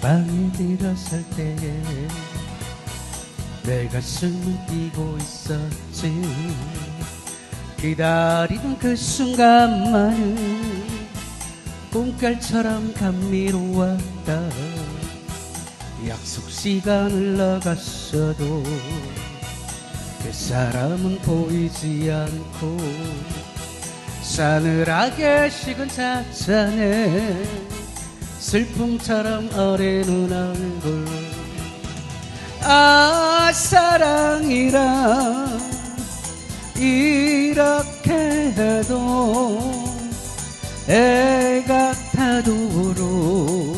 가방에 들었을 때에 내 가슴을 뛰고 있었지. 기다리던 그 순간만은 꿈깔처럼 감미로웠다. 약속 시간 흘러갔어도 그 사람은 보이지 않고 싸늘하게 식은 자찬에 슬픔처럼 어리는 얼굴 아 사랑이라 이렇게 해도 애 같아도 우로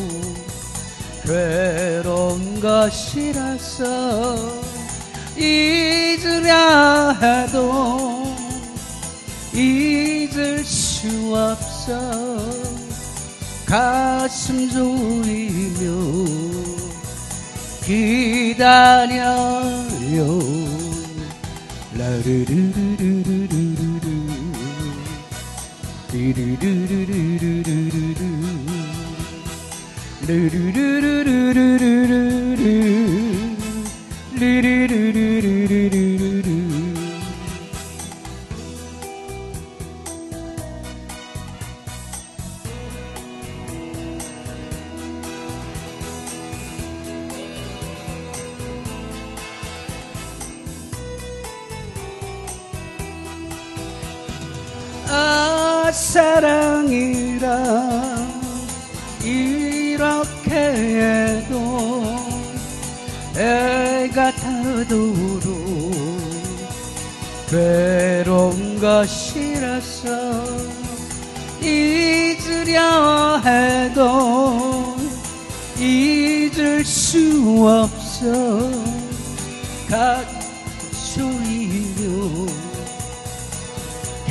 괴로운 것이라서 잊으려 해도 잊을 수 없어. 가슴 졸이며 기다려요. 라르르르르르르르. 르르르르르르르. 르르르르르르르 르르르 사랑이라 이렇게 해도 애가 타도록 괴로운 것이라서 잊으려 해도 잊을 수 없어. 각소이요